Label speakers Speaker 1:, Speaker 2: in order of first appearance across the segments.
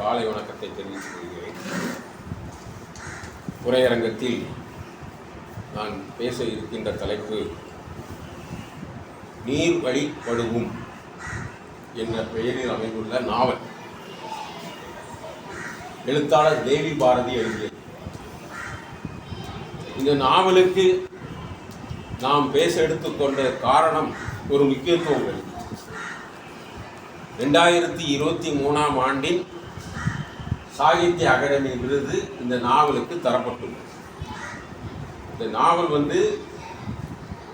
Speaker 1: காலை வணக்கத்தை தெரிவித்துக் கொள்கிறேன். உரையரங்கத்தில் நான் பேச இருக்கின்ற தலைப்பு நீர் வழிப்படுவும் என்ற பெயரில் அமைந்துள்ள நாவல். எழுத்தாளர் தேவி பாரதி எழுதியது. இந்த நாவலுக்கு நாம் பேச எடுத்துக்கொண்ட காரணம் ஒரு முக்கியத்துவம். ரெண்டாயிரத்தி இருபத்தி மூணாம் ஆண்டின் சாகித்ய அகாடமி விருது இந்த நாவலுக்கு தரப்பட்டுள்ளது. இந்த நாவல் வந்து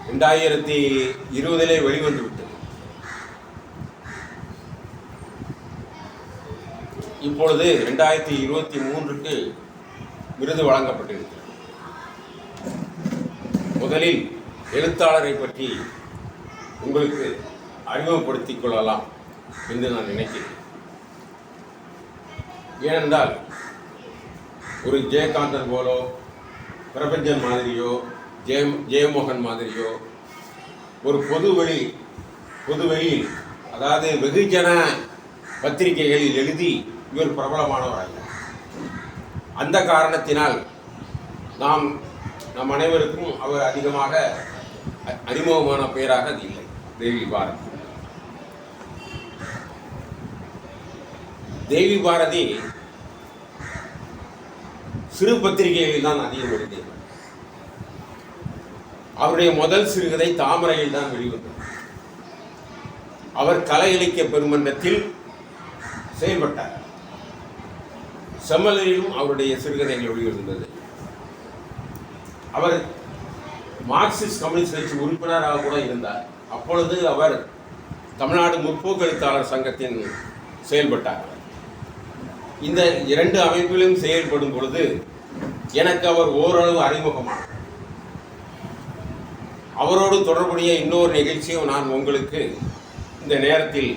Speaker 1: ரெண்டாயிரத்தி இருபதிலே வெளிவந்து விட்டது. இப்பொழுது ரெண்டாயிரத்தி இருபத்தி மூன்றுக்கு விருது வழங்கப்பட்டிருக்கிறது. முதலில் எழுத்தாளரை பற்றி உங்களுக்கு அறிமுகப்படுத்திக் கொள்ளலாம் என்று நான் நினைக்கிறேன். ஏனென்றால் ஒரு ஜெயகாந்தன் போலோ பிரபஞ்சன் மாதிரியோ ஜெயம் ஜெயமோகன் மாதிரியோ ஒரு பொது வழி பொது பொதுவெளியில் அதாவது வெகுஜன பத்திரிகைகளில் எழுதி இவர் பிரபலமானவர் அல்ல. அந்த காரணத்தினால் நாம் நம் அனைவருக்கும் அவர் அதிகமாக அறிமுகமான பெயராக அது இல்லை. தேவி பாரதி. தேவி பாரதி சிறு பத்திரிகைகளில் தான் அதிகம் எழுதியவர். அவருடைய முதல் சிறுகதை தாமரையில் தான் வெளிவந்தது. அவர் கலை இலக்கிய பெருமன்றத்தில் செயல்பட்டார். செம்மலரிலும் அவருடைய சிறுகதைகள் வெளிவந்தது. அவர் மார்க்சிஸ்ட் கம்யூனிஸ்ட் கட்சி உறுப்பினராக கூட இருந்தார். அப்பொழுது அவர் தமிழ்நாடு முற்போக்கு எழுத்தாளர் சங்கத்தின் செயல்பட்டார். இந்த இரண்டு அமைப்பிலும் செயல்படும் பொழுது எனக்கு அவர் ஓரளவு அறிமுகமானார். அவரோடு தொடர்புடைய இன்னொரு நிகழ்ச்சியும் நான் உங்களுக்கு இந்த நேரத்தில்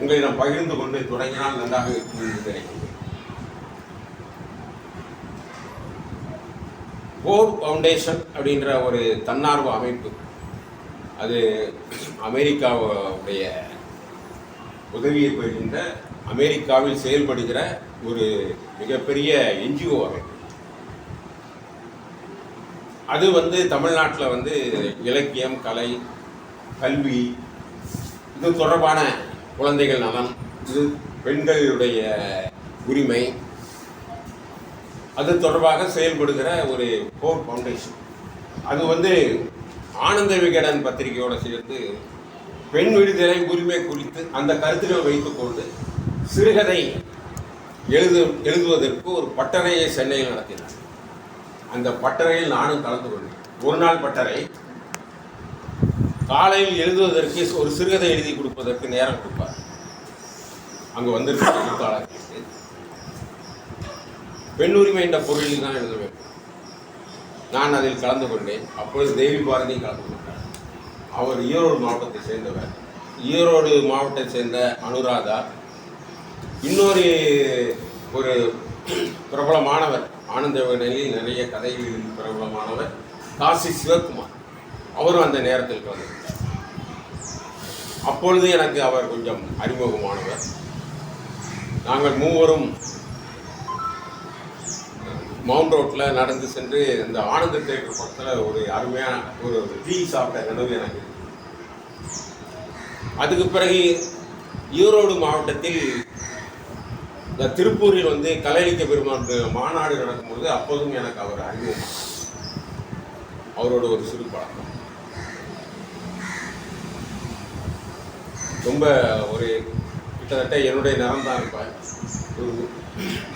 Speaker 1: உங்களிடம் பகிர்ந்து கொண்டு தொடங்கினால் நன்றாக இருக்கும் என்று நினைக்கிறேன். போர் ஃபவுண்டேஷன் அப்படின்ற ஒரு தன்னார்வ அமைப்பு. அது அமெரிக்காவுடைய உதவியை பெறுகின்ற அமெரிக்காவில் செயல்படுகிற ஒரு மிகப்பெரிய என்ஜிஓ அமைப்பு அது வந்து தமிழ்நாட்டில் வந்து இலக்கியம் கலை கல்வி இது தொடர்பான குழந்தைகள் நலன் இது பெண்களுடைய உரிமை. அது தொடர்பாக செயல்படுகிற ஒரு கோர் ஃபவுண்டேஷன் அது வந்து ஆனந்த விகடன் பத்திரிகையோடு சேர்ந்து பெண் விடுதலை உரிமை குறித்து அந்த கருத்தினை வைத்துக்கொண்டு சிறுகதை எழுது எழுதுவதற்கு ஒரு பட்டறையை சென்னையில் நடத்தினார். அந்த பட்டறையில் நானும் கலந்து கொண்டேன். ஒரு நாள் பட்டறை காலையில் எழுதுவதற்கு ஒரு சிறுகதை எழுதி கொடுப்பதற்கு நேரம் கொடுப்பார். அங்கே வந்திருக்க எழுத்தாளர்களுக்கு பெண் உரிமை என்ற பொருளில் தான் எழுத வேண்டும். நான் அதில் கலந்து கொண்டேன். அப்பொழுது தேவி பாரதி கலந்து கொண்டார். அவர் ஈரோடு மாவட்டத்தை சேர்ந்தவர். ஈரோடு மாவட்டத்தை சேர்ந்த அனுராதா இன்னொரு ஒரு பிரபலமானவர் ஆனந்தவனில் நிறைய கதைகளில் பிரபலமானவர் காசி சிவகுமார். அவரும் அந்த நேரத்தில் கலந்து அப்பொழுது எனக்கு அவர் கொஞ்சம் அறிமுகமானவர். நாங்கள் மூவரும் மவுண்ட் ரோட்டில் நடந்து சென்று இந்த ஆனந்த தேட்டர் பக்கத்தில் ஒரு அருமையான ஒரு டீ சாப்பிட்ட நினைவு எனக்கு அதுக்கு பிறகு ஈரோடு மாவட்டத்தில் இந்த திருப்பூரில் வந்து கலையளிக்க பெருமான் மாநாடு நடக்கும்போது அப்போதும் எனக்கு அவர் அறிமுகம். அவரோட ஒரு சிறு பழக்கம். ரொம்ப ஒரு கிட்டத்தட்ட என்னுடைய நிறம் தான் இருப்பார். ஒரு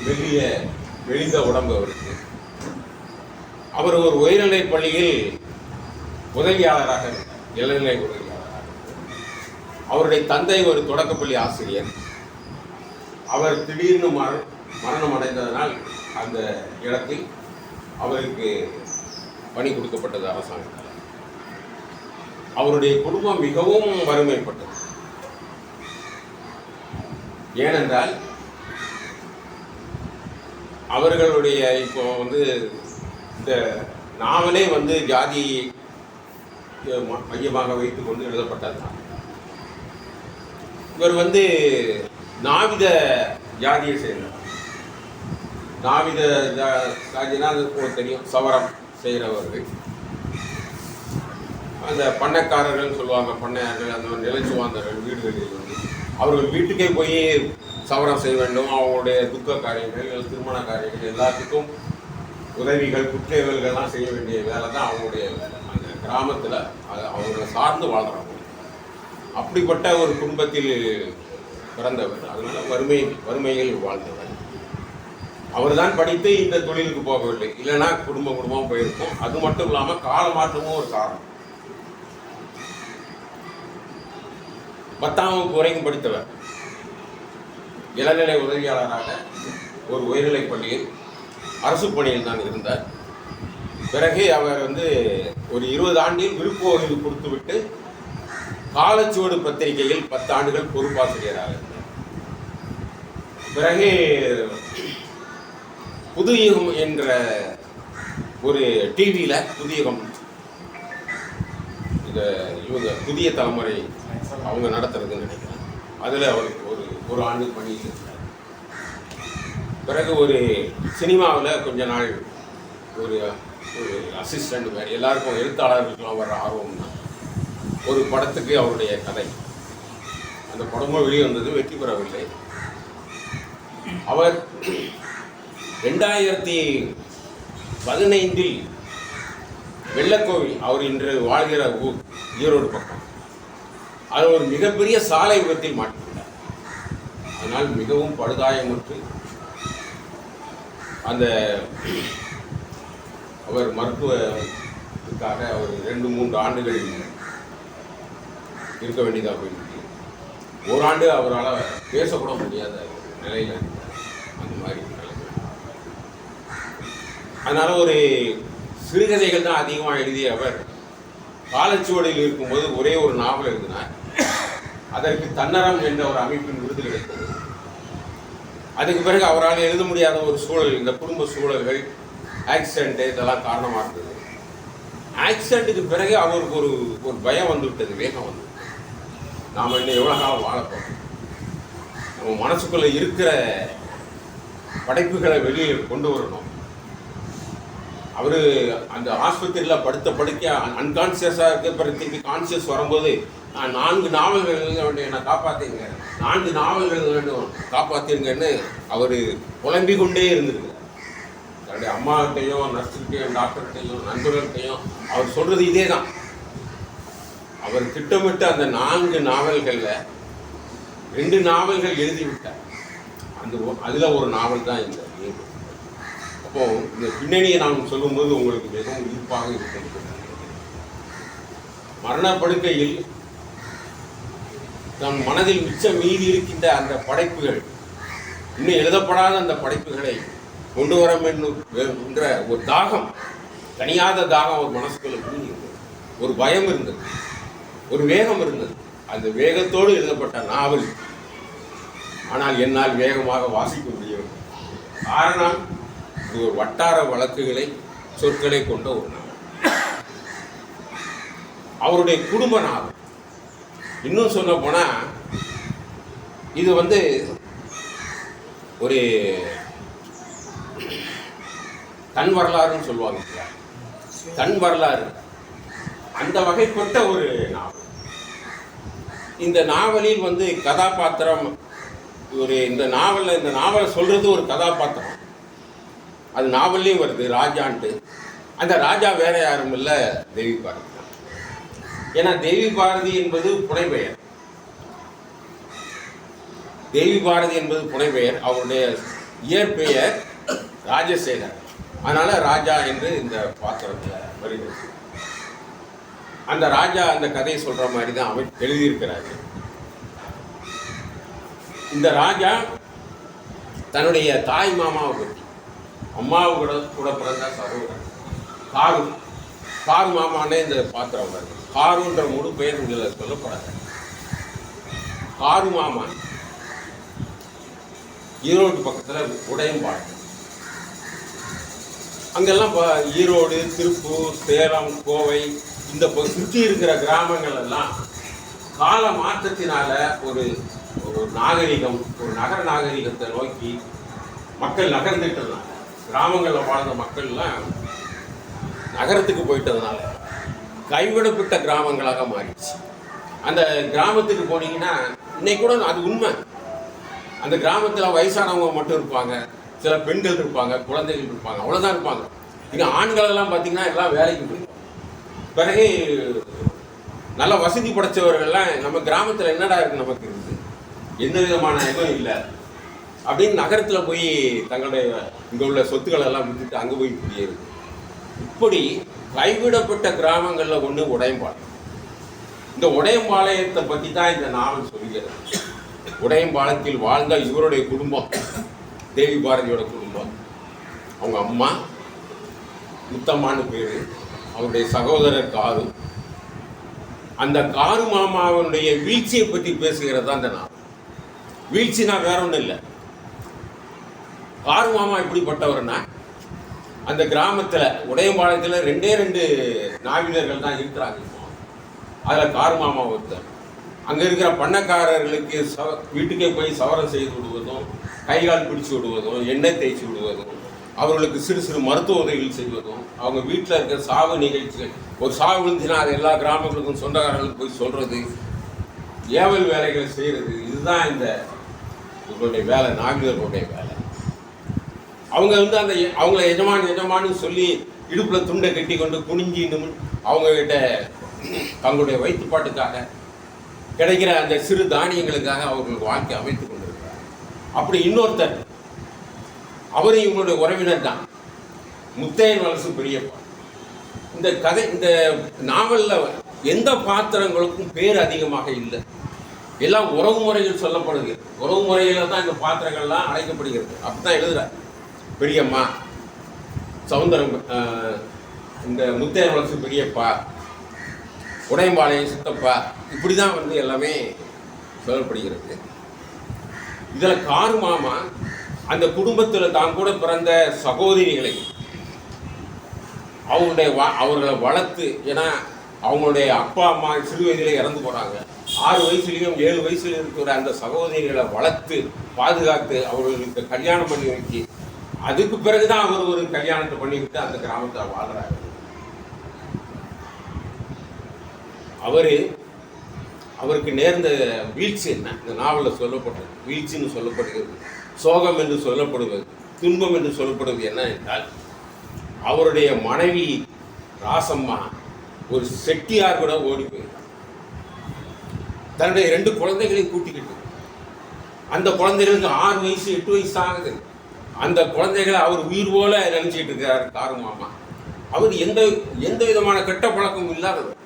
Speaker 1: வெளிய வெளிந்த உடம்பு அவருக்கு. அவர் ஒரு உயர்நிலை பள்ளியில் உதவியாளராக இருந்தார். இளநிலை உதவியாளராக அவருடைய தந்தை ஒரு தொடக்கப்பள்ளி ஆசிரியர். அவர் திடீர்னு மர மரணம் அடைந்ததனால் அந்த இடத்தில் அவருக்கு பணி கொடுக்கப்பட்டது அரசாங்கத்தால் அவருடைய குடும்பம் மிகவும் வறுமைப்பட்டது. ஏனென்றால் அவர்களுடைய இப்போ வந்து இந்த நாவலே வந்து ஜாதி மையமாக வைத்துக்கொண்டு எழுதப்பட்டது தான் இவர் வந்து நாவித ஜாதியை சேர்ந்தவர் நாவித ஜா- ஜாதினா தெரியும் சவரம் செய்கிறவர்கள். அந்த பண்ணைக்காரர்கள் சொல்லுவாங்க பண்ணையார்கள் அந்த மாதிரி நிலச்சுவாந்தர்கள் வீடுகளில் வந்து. அவர்கள் வீட்டுக்கே போய் சவரம் செய்ய வேண்டும். அவங்களுடைய துக்க காரியங்கள் திருமண காரியங்கள் எல்லாத்துக்கும் உதவிகள் குற்றவியல்கள்லாம் செய்ய வேண்டிய வேலை தான் அவங்களுடைய வேலை. அந்த கிராமத்தில் அதை அவங்களை சார்ந்து வாழ்கிறாங்க அப்படிப்பட்ட ஒரு குடும்பத்தில் பிறந்தவர். அதனால் வறுமை வறுமையில் வாழ்ந்தவர். அவர் தான் படித்து இந்த தொழிலுக்கு போகவில்லை. இல்லைன்னா குடும்ப குடும்பம் போயிருக்கும் அது மட்டும் இல்லாமல் கால மாற்றமும் ஒரு காரணம். பத்தாம் வகுப்பு வரைக்கும் படித்தவர். இளநிலை உதவியாளராக ஒரு உயர்நிலைப் பள்ளியில் அரசு பணியில் தான் இருந்தார். பிறகு அவர் வந்து ஒரு இருபது ஆண்டில் விருப்ப ஓய்வு கொடுத்துவிட்டு காலச்சுவடு பத்திரிகையில் பத்து ஆண்டுகள் பொறுப்பாசிரியராக பிறகு புது யுகம் என்ற ஒரு டிவியில் புதிய யுகம். இந்த இவங்க புதிய தலைமுறை அவங்க நடத்துறதுன்னு நினைக்கிறேன். அதில் அவருக்கு ஒரு ஒரு ஆண்டு பணியில் பிறகு ஒரு சினிமாவில் கொஞ்ச நாள் ஒரு ஒரு அசிஸ்டண்ட் மாதிரி எல்லாருக்கும் எழுத்தாளர்களுக்கெல்லாம் வர ஆர்வம் தான். ஒரு படத்துக்கு அவருடைய கதை. அந்த படமும் வெளியே வந்தது வெற்றி பெறவில்லை. அவர் ரெண்டாயிரத்தி பதினைந்தில் வெள்ளக்கோவில் அவர் இன்று வாழ்கிற ஊர் ஈரோடு பக்கம். அது ஒரு மிகப்பெரிய சாலை விபத்தில் மாட்டிக்கொண்டார் அதனால் மிகவும் படுகாயமுற்று அந்த அவர் மருத்துவத்துக்காக அவர் ரெண்டு மூன்று ஆண்டுகள் இருக்க வேண்டியதாக போயிருக்கு ஓராண்டு அவரால் பேசக்கூட முடியாத நிலையில் இருந்தார். அந்த மாதிரி. அதனால் ஒரு சிறுகதைகள் தான் அதிகமாக எழுதிய அவர். பாலச்சுவடியில் இருக்கும்போது ஒரே ஒரு நாவல் எழுதினார். அதற்கு தன்னரம் என்ற ஒரு அமைப்பின் விருது கிடைத்தது அதுக்கு பிறகு அவரால் எழுத முடியாத ஒரு சூழல் இந்த குடும்ப சூழல்கள் ஆக்சிடென்ட்டு இதெல்லாம் காரணமாக இருந்தது. ஆக்சிடென்ட்டுக்கு பிறகு அவருக்கு ஒரு ஒரு பயம் வந்துவிட்டது வேகம் வந்து. நாம் இன்னும் எவ்வளோ காலம் வாழப்போம் நம்ம மனசுக்குள்ளே இருக்கிற படைப்புகளை வெளியே கொண்டு வரணும். அவர் அந்த ஆஸ்பத்திரியில் படுத்த படுக்க அன்கான்சியஸாக இருக்க பிறகு திருப்பி கான்சியஸ் வரும்போது நான் நான்கு நாவல்கள் எழுத வேண்டும் என்னை காப்பாற்றிங்க நான்கு நாவல்கள் எழுத வேண்டும் காப்பாற்றிருங்கன்னு அவர் புலம்பிக் கொண்டே இருந்திருக்கு. தன்னுடைய அம்மாக்கிட்டையும் நர்ஸுக்கிட்டையும் டாக்டர்கிட்டையும் நண்பர்கள்கிட்டையும் அவர் சொல்கிறது இதே தான் அவர் திட்டமிட்டு அந்த நான்கு நாவல்களில் ரெண்டு நாவல்கள் எழுதி விட்டார். அந்த அதில் ஒரு நாவல் தான் இந்த ஏடு. அப்போ இந்த பின்னணியை நான் சொல்லும்போது உங்களுக்கு மிகவும் ஈர்ப்பாக இருக்கும் மரணப்படுக்கையில் தன் மனதில் மிச்சம் மீதி இருக்கின்ற அந்த படைப்புகள் இன்னும் எழுதப்படாத அந்த படைப்புகளை கொண்டு வர வேண்டும் என்ற ஒரு தாகம் தனியாத தாகம் ஒரு மனசுக்குள்ள இருந்தது. ஒரு பயம் இருந்தது. ஒரு வேகம் இருந்தது. அந்த வேகத்தோடு எழுதப்பட்ட நாவல் ஆனால் என்னால் வேகமாக வாசிக்க முடியவில்லை. காரணம் இது ஒரு வட்டார வழக்குகளை சொற்களை கொண்ட ஒரு நாவல் அவருடைய குடும்ப நாவல் இன்னும் சொல்ல போனால் இது வந்து ஒரு தன் வரலாறுன்னு சொல்லுவாங்க. இல்லையா? தன் வரலாறு. அந்த வகைப்பட்ட ஒரு நாவல். இந்த நாவலில் வந்து கதாபாத்திரம் ஒரு இந்த நாவலில் இந்த நாவலை சொல்கிறது ஒரு கதாபாத்திரம். அது நாவல்லையும் வருது ராஜான்ட்டு. அந்த ராஜா வேற யாரும் இல்லை தேவி பாரதி தான். ஏன்னா தேவி பாரதி என்பது புனைப்பெயர் தேவி பாரதி என்பது புனைப்பெயர் அவருடைய இயற்பெயர் ராஜசேகர். அதனால் ராஜா என்று இந்த பாத்திரத்தில் வருகிறது. அந்த ராஜா அந்த கதையை சொல்கிற மாதிரி தான் அவர் எழுதியிருக்கிறாரு இந்த ராஜா தன்னுடைய தாய் மாமாவை பற்றி அம்மாவு கூட கூட பிறந்த சகோதரன் காரு காரு மாமானே இந்த பாத்திரம் வருது காருன்ற முழு பெயர் இதில் சொல்லப்படாது. காரு மாமா ஈரோடு பக்கத்தில் உடையம்பாடு. அங்கெல்லாம் ப- ஈரோடு திருப்பூர் சேலம் கோவை இந்த சுற்றி இருக்கிற கிராமங்கள் எல்லாம் கால மாற்றத்தினால ஒரு ஒரு நாகரிகம் ஒரு நகர நாகரிகத்தை நோக்கி மக்கள் நகர்ந்துட்டதுனால கிராமங்களில் வாழ்ந்த மக்கள்லாம் நகரத்துக்கு போயிட்டதுனால கைவிடப்பட்ட கிராமங்களாக மாறிடுச்சு. அந்த கிராமத்துக்கு போனீங்கன்னா இன்னைக்கு கூட அது உண்மை. அந்த கிராமத்தில் வயசானவங்க மட்டும் இருப்பாங்க சில பெண்கள் இருப்பாங்க குழந்தைகள் இருப்பாங்க அவ்வளோதான் இருப்பாங்க. இங்கே ஆண்களெல்லாம் பார்த்தீங்கன்னா எல்லாம் வேலைக்கு போய் பிறகு நல்ல வசதி படைத்தவர்கள்லாம் நம்ம கிராமத்தில் என்னடா இருக்குது நமக்கு? இருக்குது எந்த விதமான இதுவும் இல்லை. அப்படின்னு நகரத்தில் போய் தங்களுடைய இங்கே உள்ள சொத்துக்களை எல்லாம் விட்டுட்டு அங்கே போய் குடியேறுது இப்படி கைவிடப்பட்ட கிராமங்களில் ஒன்று உடையம்பாளையம் இந்த உடையம்பாளையத்தை பற்றி தான் இந்த நாவல் சொல்கிறது உடையம்பாளையத்தில் வாழ்ந்த இவருடைய குடும்பம் தேவி பாரதியோட குடும்பம். அவங்க அம்மா முத்தம்மான்னு பேர் அவருடைய சகோதரர் காரு. அந்த காரு மாமாவனுடைய வீழ்ச்சியை பற்றி பேசுகிறது தான் இந்த நாவல். வீழ்ச்சினா வேற ஒன்றும் இல்லை. காரு மாமா எப்படிப்பட்டவர்னா அந்த கிராமத்தில் உடையம்பாளையத்தில் ரெண்டே ரெண்டு நாவினர்கள் தான் இருக்கிறாங்க அதில் கார் மாமா ஒருத்தர். அங்கே இருக்கிற பண்ணக்காரர்களுக்கு சவ வீட்டுக்கே போய் சவரம் செய்து விடுவதும் கை கால் பிடிச்சு விடுவதும் எண்ணெய் தேய்ச்சி விடுவதும் அவர்களுக்கு சிறு சிறு மருத்துவ உதவிகள் செய்வதும் அவங்க வீட்டில் இருக்கிற சாவு நிகழ்ச்சிகள் ஒரு சாவு விழுந்துச்சுன்னா அது எல்லா கிராமங்களுக்கும் சொந்தக்காரர்களுக்கு போய் சொல்கிறது ஏவல் வேலைகளை செய்கிறது இதுதான் இந்த உங்களுடைய வேலை நாகர்களுடைய வேலை. அவங்க வந்து அந்த அவங்கள எஜமான் எஜமானு சொல்லி இடுப்பில் துண்டை கட்டி கொண்டு குனிஞ்சி அவங்கக்கிட்ட அவங்க தங்களுடைய வயிற்றுப்பாட்டுக்காக கிடைக்கிற அந்த சிறு தானியங்களுக்காக அவர்களுக்கு வாழ்க்கை அமைத்து கொண்டிருக்கிறார். அப்படி இன்னொருத்தர் அவரும் இவங்களுடைய உறவினர் தான். முத்தையன் வலசு பெரியப்பா. இந்த கதை இந்த நாவலில் எந்த பாத்திரங்களுக்கும் பேர் அதிகமாக இல்லை. எல்லாம் உறவு முறையில் சொல்லப்படுது. உறவு முறையில் தான் இந்த பாத்திரங்கள்லாம் அழைக்கப்படுகிறது அப்படிதான் எழுதுகிறார் பெரியம்மா சவுந்தரம் ஆஹ், இந்த முத்தையர் வளர்ச்சி பெரியப்பா உடையம்பாளையம் சித்தப்பா இப்படி தான் வந்து எல்லாமே சொல்லப்படுகிறது. இதில் காரு மாமா அந்த குடும்பத்தில் தான் கூட பிறந்த சகோதரிகளை அவங்களுடைய வ- அவர்களை வளர்த்து ஏன்னா அவங்களுடைய அப்பா அம்மா சிறு வயதிலே இறந்து போகிறாங்க ஆறு வயசுலேயும் ஏழு வயசுல இருக்கிற அந்த சகோதரிகளை வளர்த்து பாதுகாத்து அவர்களுக்கு கல்யாணம் பண்ணி வைக்கி அதுக்கு பிறகு தான் அவர் ஒரு கல்யாணத்தை பண்ணிக்கிட்டு அந்த கிராமத்தில் வாழ்கிறாரு அவரு அவருக்கு நேர்ந்த வீழ்ச்சி என்ன? இந்த நாவலில் சொல்லப்பட்டது. வீழ்ச்சின்னு சொல்லப்படுகிறது. சோகம் என்று சொல்லப்படுவது துன்பம் என்று சொல்லப்படுவது என்ன என்றால் அவருடைய மனைவி ராசம்மா ஒரு செட்டியார் கூட ஓடி போயிருக்கார் தன்னுடைய ரெண்டு குழந்தைகளையும் கூட்டிக்கிட்டு. அந்த குழந்தைகளுக்கு ஆறு வயசு எட்டு வயசு ஆகுது. அந்த குழந்தைகளை அவர் உயிர் போல நினைச்சிட்டு இருக்கிறார் காரு மாமா. அவர் எந்த எந்த விதமான கெட்ட பழக்கமும் இல்லாதவர்.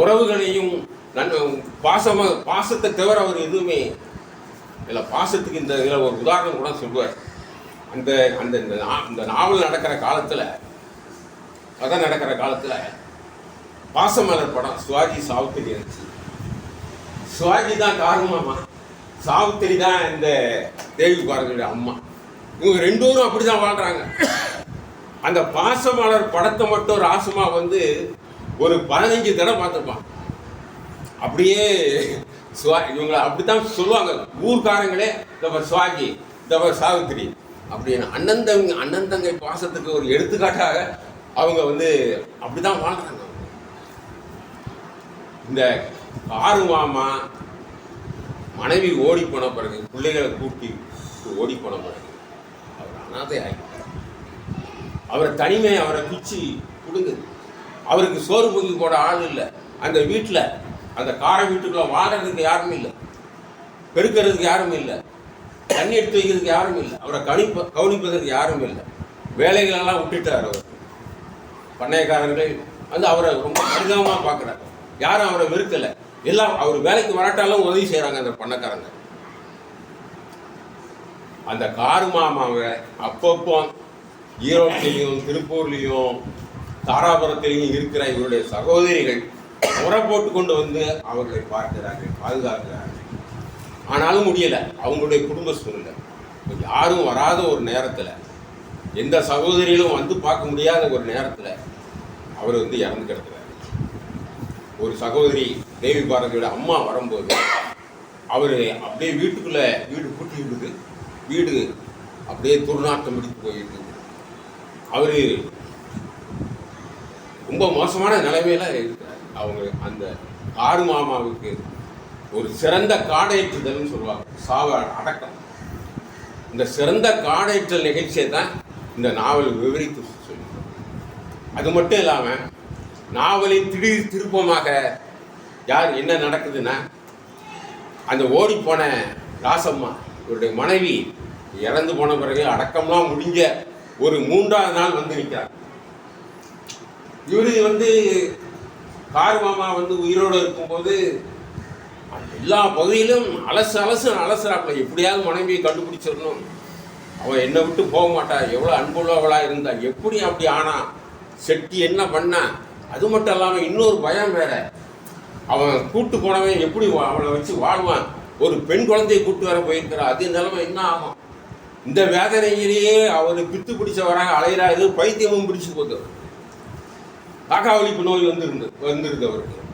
Speaker 1: உறவுகளையும் நன் பாசமாக பாசத்தை தவிர அவர் எதுவுமே இல்லை. பாசத்துக்கு இந்த இதில் ஒரு உதாரணம் கூட சொல்லுவார். அந்த அந்த இந்த இந்த நாவல் நடக்கிற காலத்தில் கதை நடக்கிற காலத்தில் பாசமலர் படம் சிவாஜி சாவுத்திரி இருந்துச்சு. சிவாஜி தான் காரணமாம்மா. சாவுத்திரி தான் இந்த தேவி பாரதியோட அம்மா. இவங்க ரெண்டு பேரும் அப்படி தான் வாழ்கிறாங்க அந்த பாசமலர் படத்தை மட்டும் ராசுமா வந்து ஒரு பதினஞ்சு தடவை பார்த்துருப்பான். அப்படியே சுவா இவங்களை அப்படித்தான் சொல்லுவாங்க. ஊர்க்காரங்களே இந்த சுவாகி சுவாஜி இந்த சாவித்திரி அப்படின்னு. அண்ணன் அண்ணந்தங்கை அண்ணன் தங்கை பாசத்துக்கு ஒரு எடுத்துக்காட்டாக அவங்க வந்து அப்படிதான் வாழ்றாங்க. இந்த காரு மாமா மனைவி ஓடி போன பிறகு பிள்ளைகளை கூட்டி ஓடி போன பிறகு அவர் அனாதை ஆகிட்டார். அவரை தனிமை அவரை பிச்சு கொடுங்குது அவருக்கு சோறு பொங்கி போட ஆள் இல்லை. அந்த வீட்டில் அந்த கார வீட்டுக்குள்ள வாழறதுக்கு யாரும் இல்லை. பெருக்கிறதுக்கு யாரும் இல்லை. தண்ணி எடுத்து வைக்கிறதுக்கு யாரும் இல்லை. அவரை கணிப்ப கவனிப்பதற்கு யாரும் இல்லை. வேலைகளெல்லாம் விட்டுட்டார் அவர். பண்ணையக்காரர்கள் வந்து அவரை ரொம்ப பரிதாபமாக பார்க்குறாரு யாரும் அவரை வெறுக்கலை. எல்லாம் அவர் வேலைக்கு வராட்டாலும் உதவி செய்கிறாங்க அந்த பண்ணக்காரங்க. அந்த காரு மாமாவை அப்பப்போ ஈரோட்டிலையும் திருப்பூர்லேயும் தாராபுரத்திலையும் இருக்கிற இவருடைய சகோதரிகள் உரை போட்டு கொண்டு வந்து அவர்களை பார்க்கிறார்கள் பாதுகாக்கிறார்கள். ஆனாலும் முடியலை. அவங்களுடைய குடும்ப சூழ்நிலை. யாரும் வராத ஒரு நேரத்தில் எந்த சகோதரிகளும் வந்து பார்க்க முடியாத ஒரு நேரத்தில் அவர் வந்து இறந்து கிடக்கிறார். ஒரு சகோதரி தேவி பாரதியோட அம்மா வரும்போது அவர் அப்படியே வீட்டுக்குள்ளே வீடு பூட்டி இருக்குது வீடு அப்படியே துர்நாற்றம் பிடித்து போயிட்டு அவர் ரொம்ப மோசமான நிலைமையில இருக்கிறார். அவங்க அந்த ஆறு மாமாவுக்கு ஒரு சிறந்த காடையேற்றுதல்னு சொல்லுவாங்க. சாவ அடக்கம். இந்த சிறந்த காடையற்றல் நிகழ்ச்சியை தான் இந்த நாவல் விவரித்து சொல்லி அது மட்டும் இல்லாமல் நாவலின் திடீர் திருப்பமாக யார் என்ன நடக்குதுன்னா அந்த ஓடிப்போன ராசம்மா இவருடைய மனைவி இறந்து போன பிறகு அடக்கம்லாம் முடிஞ்ச ஒரு மூன்றாவது நாள் வந்து நிற்கிறார். இவரு வந்து கார் மாமா வந்து உயிரோடு இருக்கும்போது எல்லா பகுதியிலும் அலசு அலசு அலசுறாப்புல எப்படியாவது மனைவியை கண்டுபிடிச்சிடணும். அவன் என்னை விட்டு போக மாட்டா எவ்வளோ அன்புள்ளவளாக இருந்தா எப்படி அப்படி ஆனா செட்டி என்ன பண்ணா அது மட்டும் இல்லாமல் இன்னொரு பயம் வேற. அவன் கூட்டு போனவன் எப்படி வா- வச்சு வாழ்வான்? ஒரு பெண் குழந்தையை கூட்டு வர போயிருக்கிறா. அது நிலைமை என்ன ஆகும்? இந்த வேதனையிலேயே அவர் பித்து பிடிச்சவராக அலைகிறாரு பைத்தியமும் பிடிச்சு போகுது. காக்காவளிப்பு நோய் வந்திருந்து வந்திருக்கு அவருக்கு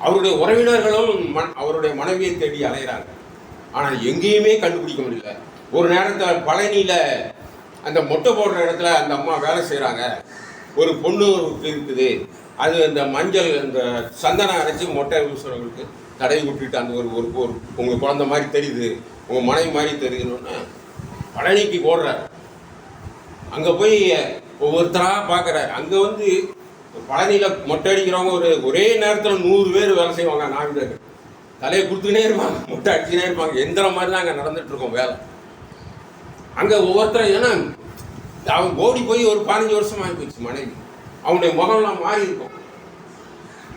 Speaker 1: அவருடைய உறவினர்களும் மன் அவருடைய மனைவியை தேடி அலைகிறாங்க ஆனால் எங்கேயுமே கண்டுபிடிக்க முடியல. ஒரு நேரத்தில் பழனியில் அந்த மொட்டை போடுற இடத்துல அந்த அம்மா வேலை செய்கிறாங்க ஒரு பொண்ணு இருக்குது. அது இந்த மஞ்சள் இந்த சந்தனம் அரைச்சி மொட்டை பூசுறவங்களுக்கு தடவி விட்டுட்டு அந்த ஒரு ஒரு ஒரு உங்கள் குழந்த மாதிரி தெரியுது. உங்கள் மனைவி மாதிரி தெரியுதுன்னு பழனிக்கு போடுறாரு. அங்கே போய் ஒவ்வொருத்தராக பார்க்குறாரு அங்கே வந்து பழனியில் மொட்டை அடிக்கிறவங்க ஒரு ஒரே நேரத்தில் நூறு பேர் வேலை செய்வாங்க நாவிதர் தலையை கொடுத்துக்கினே இருப்பாங்க மொட்டை அடிச்சுனே இருப்பாங்க. எந்திரம் மாதிரி தான் அங்கே நடந்துகிட்ருக்கோம் வேலை. அங்கே ஒவ்வொருத்தரும் ஏன்னா அவன் ஓடி போய் ஒரு பதினஞ்சு வருஷம் ஆகி போச்சு மனைவி. அவனுடைய முகம்லாம் மாறி இருக்கும்.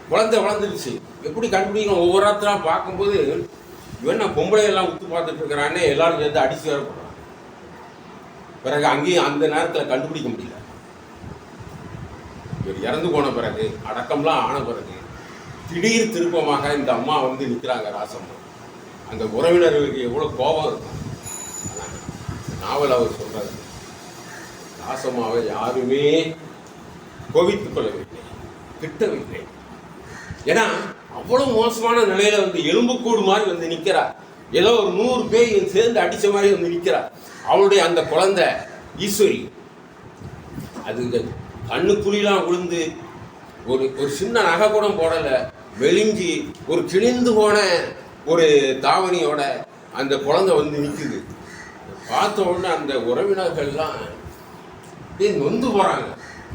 Speaker 1: வளர்ந்து வளர்ந்துருச்சு. எப்படி கண்டுபிடிக்கணும்? ஒவ்வொரு ஆத்தரா பார்க்கும்போது இவன் பொம்பளையெல்லாம் பொம்பளை எல்லாம் உத்து பார்த்துட்டு இருக்கிறான்னு எல்லாரும் சேர்ந்து அடிச்சு வரப்படுறான் பிறகு அங்கேயும் அந்த நேரத்தில் கண்டுபிடிக்க முடியல. இவர் இறந்து போன பிறகு அடக்கம்லாம் ஆன பிறகு திடீர் திருப்பமாக இந்த அம்மா வந்து நிற்கிறாங்க ராசம்மா. அந்த உறவினர்களுக்கு எவ்வளோ கோபம் இருக்கும். நாவல் அவர் சொல்கிறாரு நாசமாக யாருமே கோவித்துக் கொள்ளவில்லை திட்டவில்லை. ஏன்னா அவ்வளவு மோசமான நிலையில வந்து எலும்புக்கூடு மாதிரி வந்து நிற்கிறார் ஏதோ ஒரு நூறு பேர் சேர்ந்து அடித்த மாதிரி வந்து நிற்கிறார் அவளுடைய அந்த குழந்தை ஈஸ்வரி அது கண்ணுக்குழிலாம் விழுந்து ஒரு ஒரு சின்ன நகை கூட போடலை மெலிஞ்சி ஒரு கிழிந்து போன ஒரு தாவணியோட அந்த குழந்தை வந்து நிற்குது பார்த்த உடனே அந்த உறவினர்கள்லாம் அப்படியே நொந்து போகிறாங்க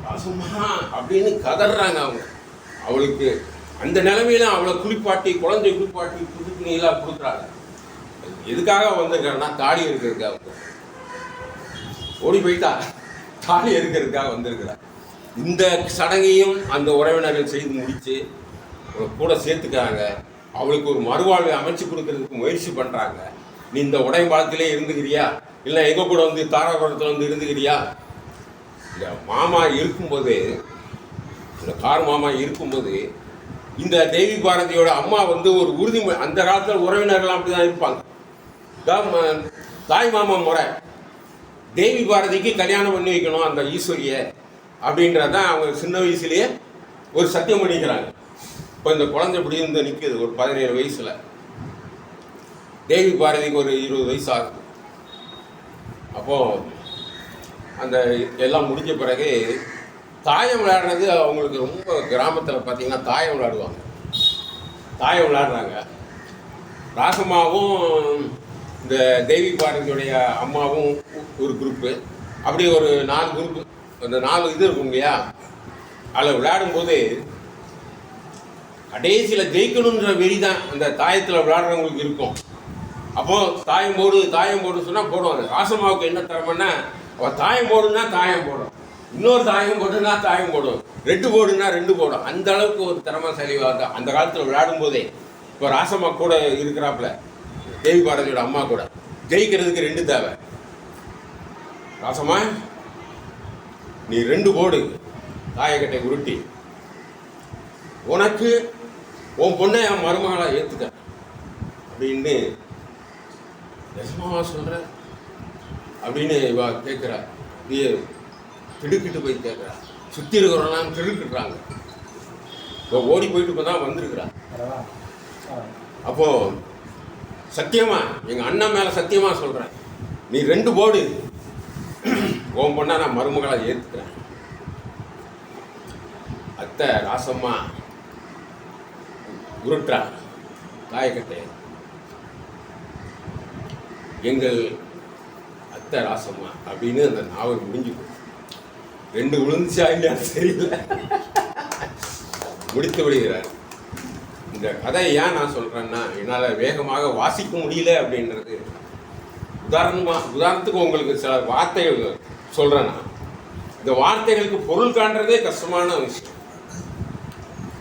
Speaker 1: பாசமா அப்படின்னு கதறாங்க அவங்க. அவளுக்கு அந்த நிலைமையில அவளை குளிப்பாட்டி குழந்தை குளிப்பாட்டி புது துணியெல்லாம் கொடுக்குறாங்க. எதுக்காக வந்திருக்காருன்னா தாடி இருக்கிறதுக்காக ஓடி போயிட்டா தாலி இருக்கிறதுக்காக வந்திருக்கிறார் இந்த சடங்கையும் அந்த உறவினர்கள் செய்து முடித்து கூட சேர்த்துக்கிறாங்க. அவளுக்கு ஒரு மறுவாழ்வை அமைச்சு கொடுக்கறதுக்கு முயற்சி பண்ணுறாங்க நீ இந்த உடையம்பாளத்திலே இருந்துக்கிறியா இல்லை எங்கள் கூட வந்து தாராபுரத்தில் வந்து இருந்துக்கிறியா இந்த மாமா இருக்கும்போது இந்த கார் மாமா இருக்கும்போது இந்த தேவி பாரதியோட அம்மா வந்து ஒரு உறுதிமொழி அந்த காலத்தில் உறவினர்கள்லாம் அப்படி தான் இருப்பாங்க. தான் தாய் மாமா முறை. தேவி பாரதிக்கு கல்யாணம் பண்ணி வைக்கணும் அந்த ஈஸ்வரியை அப்படின்றது தான் அவங்க சின்ன வயசுலேயே ஒரு சத்தியம் பண்ணிக்கிறாங்க. இப்போ இந்த குழந்தை இப்படி இருந்து நிற்குது ஒரு பதினேழு வயசில். தேவி பாரதிக்கு ஒரு இருபது வயசு ஆகுது. அப்போது அந்த எல்லாம் முடிஞ்ச பிறகு தாயம் விளையாடுறது அவங்களுக்கு ரொம்ப கிராமத்தில் பார்த்தீங்கன்னா தாயம் விளையாடுவாங்க. தாயம் விளையாடுறாங்க. ராசம்மாவும் இந்த தேவி பாரதியுடைய அம்மாவும் ஒரு குரூப்பு அப்படி ஒரு நாலு குரூப்பு அந்த நாலு இது இருக்கும் இல்லையா? அதில் விளையாடும்போது கடைசியில் ஜெயிக்கணுன்ற வெறி தான் அந்த தாயத்தில் விளையாடுறவங்களுக்கு இருக்கும். அப்போது தாயம் போடு தாயம் போடு சொன்னால் போடுவாங்க. ராசம்மாவுக்கு என்ன திறமைன்னா அவள் தாயம் போடுன்னா தாயம் போடும். இன்னொரு தாயம் போடுன்னா தாயம் போடும். ரெண்டு போடுன்னா ரெண்டு போடும். அந்த அளவுக்கு ஒரு திறமைசாலிவாக அந்த காலத்தில் விளையாடும் போதே இப்போ ராசம்மா கூட இருக்கிறாப்புல தேவி பாரதியோட அம்மா கூட ஜெயிக்கிறதுக்கு ரெண்டு தேவை. ராசம்மா நீ ரெண்டு போடு. தாயக்கட்டை உருட்டி. உனக்கு உன் பொண்ணை என் மருமகளாக ஏற்றுக்க அப்படின்னு நிஜமாவா சொல்கிறேன் அப்படின்னு இவா கேட்குறா. நீ திடுக்கிட்டு போய் கேட்குறா. சுற்றி இருக்கிறவங்களாம் திடுக்கிட்டுறாங்க. இப்போ ஓடி போயிட்டு இப்போ தான் வந்திருக்கிறா. அப்போ சத்தியமா எங்க அண்ணன் மேல சத்தியமா சொல்றேன் நீ ரெண்டு போடு. உன் பொண்ணா நான் மருமகளாக ஏற்றுக்கிறேன் அத்தை ராசம்மா உருட்டுறா. காயக்கட்டை. எங்கள் அத்தை ராசம்மா அப்படின்னு அந்த நாவல் முடிஞ்சு ரெண்டு விழுந்துச்சா இல்லையா தெரியல. முடித்து விடுகிறார். இந்த கதையை ஏன் நான் சொல்றேன்னா என்னால் வேகமாக வாசிக்க முடியல அப்படின்றது. உதாரணமாக உதாரணத்துக்கு உங்களுக்கு சில வார்த்தைகள் சொல்கிறேன்னா இந்த வார்த்தைகளுக்கு பொருள் காண்றதே கஷ்டமான விஷயம்.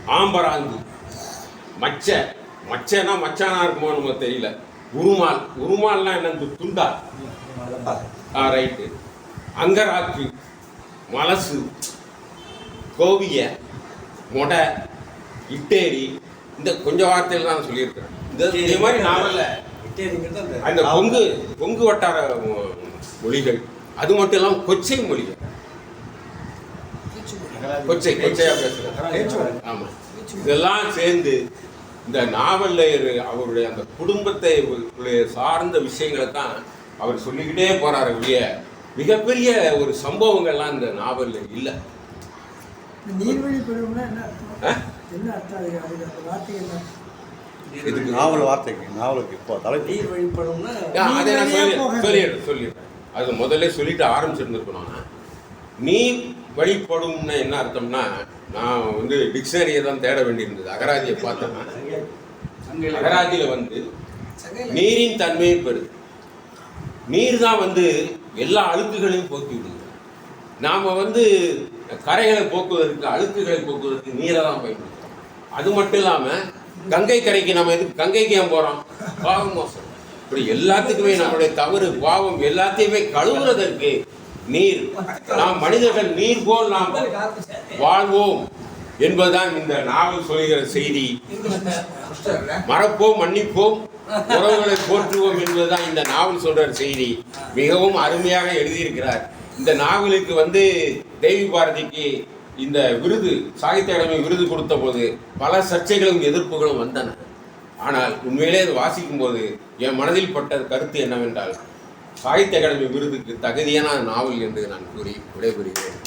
Speaker 1: ஆம்பராந்து. மச்ச. மச்சனா மச்சானா இருக்குமோ நம்ம தெரியல. உருமால். உருமால்னா என்ன இந்த துண்டா? ஆ ரைட்டு அங்கராக்கு மலசு கோவிய மொடை இட்டேரி இந்த கொஞ்சம் வார்த்தைகள் தான் சொல்லியிருக்கிறேன். இந்த மாதிரி நாவல்ல அந்த கொங்கு கொங்கு வட்டார மொழிகள். அது மட்டும் இல்லாமல் கொச்சை மொழிகள். கொச்சை கொச்சையா பேசுறேன் ஆமா. இதெல்லாம் சேர்ந்து இந்த நாவல்ல அவருடைய அந்த குடும்பத்தை சார்ந்த விஷயங்களை தான் அவர் சொல்லிக்கிட்டே போறாரு ஒழிய மிகப்பெரிய ஒரு சம்பவங்கள்லாம் இந்த நாவல்ல இல்லை.
Speaker 2: நீர்வழி என்ன அர்த்தம்?
Speaker 1: இதுக்கு
Speaker 3: நாவல் வார்த்தைக்கு நாவலுக்கு இப்போ தலைப்பு.
Speaker 4: நீர் வழிபடும்னா
Speaker 1: அதை நான். சொல்லிடுறேன் சொல்லிடுறேன் அது முதல்ல சொல்லிட்டு ஆரம்பிச்சிருந்துருக்கணும். நீர் வழிபடும்னா என்ன அர்த்தம்னா நான் வந்து டிக்ஷனரியை தான் தேட வேண்டியிருந்தது. அகராதியை பார்த்தேன்னா அகராதியில வந்து நீரின் தன்மையை பெறுது. நீர் தான் வந்து எல்லா அழுக்குகளையும் போக்கி விடுது. நாம வந்து கரைகளை போக்குவதற்கு அழுக்குகளை போக்குவதற்கு நீரை தான் பயன்படுத்துறோம். அது மட்டும் இல்லாம கங்கை கரைக்கு நம்ம எதுக்கு கங்கைக்கு ஏன் போறோம்? பாவம் மோசம். இப்படி எல்லாத்துக்குமே நம்மளுடைய தவறு பாவம் எல்லாத்தையுமே கழுவுறதற்கு நீர் நாம் மனிதர்கள் நீர் போல் நாம் வாழ்வோம் என்பதுதான் இந்த நாவல் சொல்கிற செய்தி. மறப்போம் மன்னிப்போம். உறவுகளை போற்றுவோம் என்பதுதான் இந்த நாவல் சொல்ற செய்தி. மிகவும் அருமையாக எழுதியிருக்கிறார். இந்த நாவலுக்கு வந்து தேவி பாரதிக்கு இந்த விருது சாகித்ய அகாடமி விருது கொடுத்த போது பல சர்ச்சைகளும் எதிர்ப்புகளும் வந்தன. ஆனால் உண்மையிலே அது வாசிக்கும் போது என் மனதில் பட்ட கருத்து என்னவென்றால் சாகித்ய அகாடமி விருதுக்கு தகுதியான நாவல் என்று நான் கூறி விடைபெறுகிறேன்.